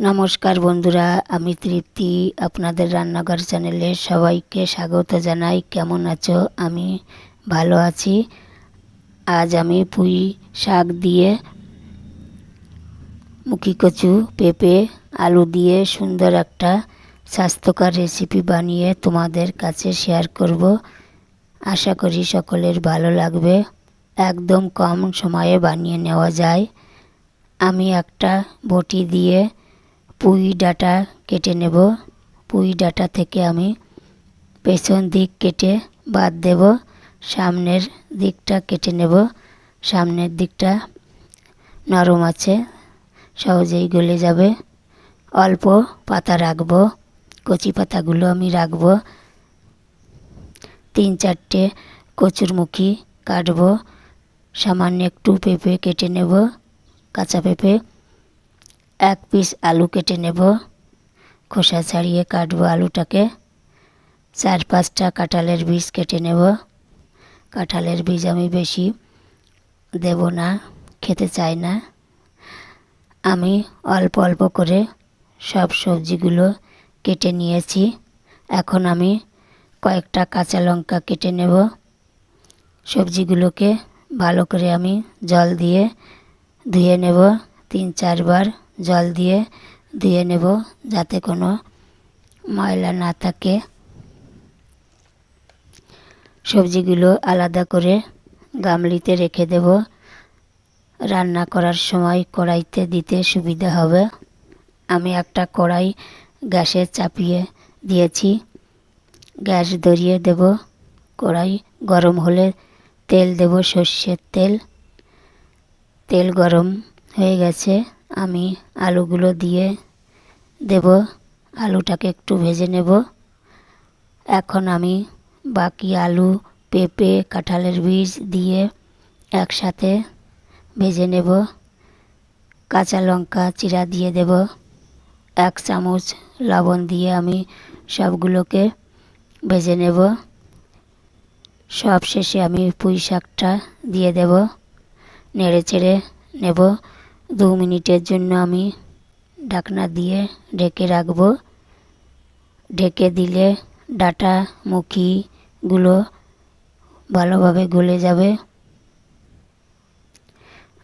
নমস্কার বন্ধুরা, আমি তৃপ্তি, আপনাদের রান্নাঘর চ্যানেলে সবাইকে স্বাগত জানাই। কেমন আছো? আমি ভালো আছি। আজ আমি পুঁই শাক দিয়ে মুখি কচু, পেঁপে, আলু দিয়ে সুন্দর একটা স্বাস্থ্যকর রেসিপি বানিয়ে তোমাদের কাছে শেয়ার করব। আশা করি সকলের ভালো লাগবে। একদম কম সময়ে বানিয়ে নেওয়া যায়। আমি একটা বটি দিয়ে পুঁই ডাঁটা কেটে নেব। পুঁই ডাঁটা থেকে আমি পেছন দিক কেটে বাদ দেব। সামনের দিকটা কেটে নেব। সামনের দিকটা নরম আছে, সহজেই গলে যাবে। অল্প পাতা রাখব, কচি পাতাগুলো আমি রাখব। তিন চারটে কচুরমুখী কাটবো। সামান্য একটু পেঁপে কেটে নেব, কাঁচা পেঁপে। এক পিস আলু কেটে নেব। খোসা ছাড়িয়ে কাটবো আলুটাকে। চার পাঁচটা কাঁঠালের বীজ কেটে নেব। কাঁঠালের বীজ আমি বেশি দেব না, খেতে চাই না। আমি অল্প অল্প করে সব সবজিগুলো কেটে নিয়েছি। এখন আমি কয়েকটা কাঁচা লঙ্কা কেটে নেব। সবজিগুলোকে ভালো করে আমি জল দিয়ে ধুয়ে নেব। তিন চারবার জল দিয়ে, ধুয়ে নেব যাতে কোনো ময়লা না থাকে। সবজিগুলো আলাদা করে গামলিতে রেখে দেব। রান্না করার সময় কড়াইতে দিতে সুবিধা হবে। আমি একটা কড়াই গ্যাসে চাপিয়ে দিয়েছি। গ্যাস ধরিয়ে দেব। কড়াই গরম হলে তেল দেব সর্ষের তেল। তেল গরম হয়ে গেছে। আমি আলুগুলো দিয়ে দেব। আলুটাকে একটু ভেজে নেব। এখন আমি বাকি আলু, পেঁপে, কাঁঠালের বীজ দিয়ে একসাথে ভেজে নেব। কাঁচা লঙ্কা চিরা দিয়ে দেব। এক চামচ লবণ দিয়ে আমি সবগুলোকে ভেজে নেব। সব শেষে আমি পুঁই শাকটা দিয়ে দেব। নেড়ে চেড়ে নেব। দু মিনিটের জন্য আমি ঢাকনা দিয়ে ঢেকে রাখব। ঢেকে দিলে ডাটা মুখিগুলো ভালোভাবে গলে যাবে।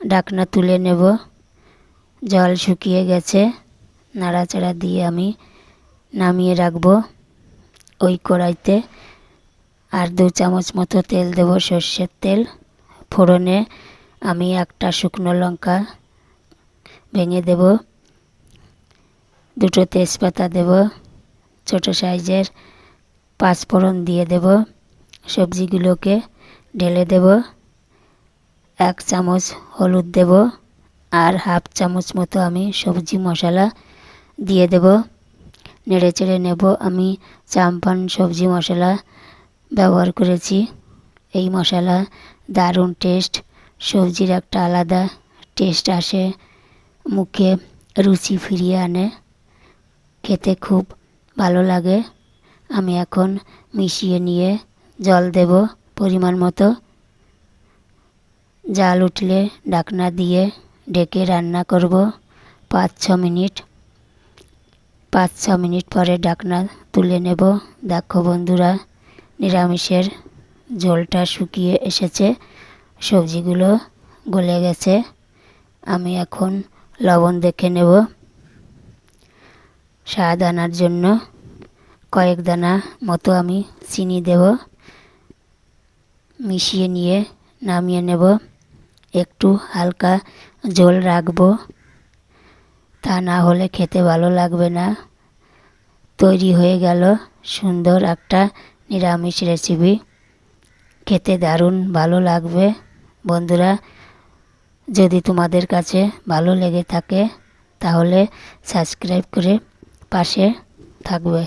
ঢাকনা তুলে নেব। জল শুকিয়ে গেছে। নাড়াচাড়া দিয়ে আমি নামিয়ে রাখব ওই কড়াইতে। আর দু চামচ মতো তেল দেব সর্ষের তেল। ফোড়নে আমি একটা শুকনো লঙ্কা ভেঙে দেব। দুটো তেজপাতা দেব, ছোট সাইজের পাঁচফোড়ন দিয়ে দেব, সবজিগুলোকে ঢেলে দেব, এক চামচ হলুদ দেব আর হাফ চামচ মতো আমি সবজি মশলা দিয়ে দেব। নেড়ে চেড়ে নেব, আমি চাম্পান সবজি মশলা ব্যবহার করেছি। এই মশলা দারুণ টেস্ট, সবজির একটা আলাদা টেস্ট আসে। মুখে রুচি ফিরিয়ে আনে। খেতে খুব ভালো লাগে। আমি এখন মিশিয়ে নিয়ে জল দেব পরিমাণ মতো। জাল উঠলে ডাকনা দিয়ে ডেকে রান্না করব পাঁচ ছ মিনিট। পাঁচ ছ মিনিট পরে ডাকনা তুলে নেব। দেখো বন্ধুরা, নিরামিষের ঝোলটা শুকিয়ে এসেছে। সবজিগুলো গলে গেছে। আমি এখন লবণ দেখে নেব। স্বাদ আনার জন্য কয়েক দানা মতো আমি চিনি দেব। মিশিয়ে নিয়ে নামিয়ে নেব। একটু হালকা ঝোল রাখব। তা না হলে খেতে ভালো লাগবে না। তৈরি হয়ে গেল সুন্দর একটা নিরামিষ রেসিপি খেতে দারুণ ভালো লাগবে। বন্ধুরা যদি তোমাদের কাছে ভালো লেগে থাকে তাহলে সাবস্ক্রাইব করে পাশে থাকবে।